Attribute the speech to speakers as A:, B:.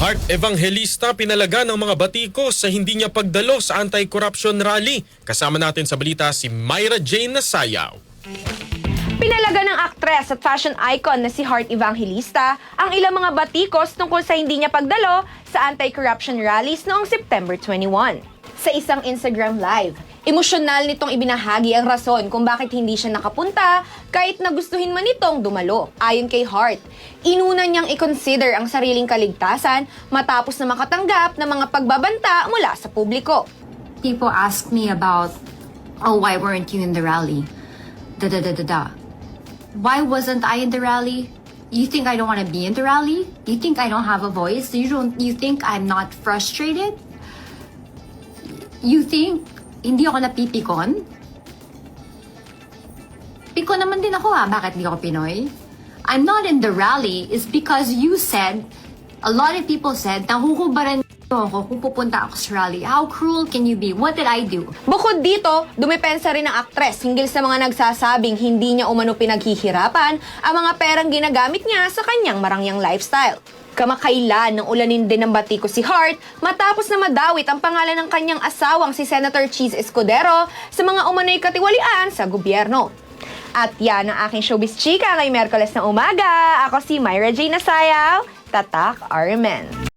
A: Heart Evangelista pinalaga ng mga batiko sa hindi niya pagdalo sa anti-corruption rally. Kasama natin sa balita si Myra Jane Nasayaw.
B: Pinalaga ng aktres at fashion icon na si Heart Evangelista ang ilang mga batikos tungkol sa hindi niya pagdalo sa anti-corruption rallies noong September 21. Sa isang Instagram live, emosyonal nitong ibinahagi ang rason kung bakit hindi siya nakapunta kahit nagustuhin man nitong dumalo. Ayon kay Hart, inuna niyang i-consider ang sariling kaligtasan matapos na makatanggap ng mga pagbabanta mula sa publiko.
C: people ask me about, oh, why weren't you in the rally? Da da da da da. Why wasn't I in the rally? You think I don't want to be in the rally? You think I don't have a voice? You don't. You think I'm not frustrated? You think hindi ako napipikon? Pikon naman din ako ah. Bakit hindi ako Pinoy? I'm not in the rally is because you said, a lot of people said, nahuhubaran ako kung pupunta ako sa rally. How cruel can you be? What did I do?
B: Bukod dito, dumepensa rin ang aktres hinggil sa mga nagsasabing hindi niya umano pinaghihirapan ang mga perang ginagamit niya sa kanyang marangyang lifestyle. Kamakailan ng ulanin din ng batiko si Hart matapos na madawit ang pangalan ng kanyang asawang si Senator Cheese Escudero sa mga umano'y katiwalian sa gobyerno. At yan ang aking showbiz chika ngayong Merkules na umaga. Ako si Myra J. Nasayaw, Tatak Armen.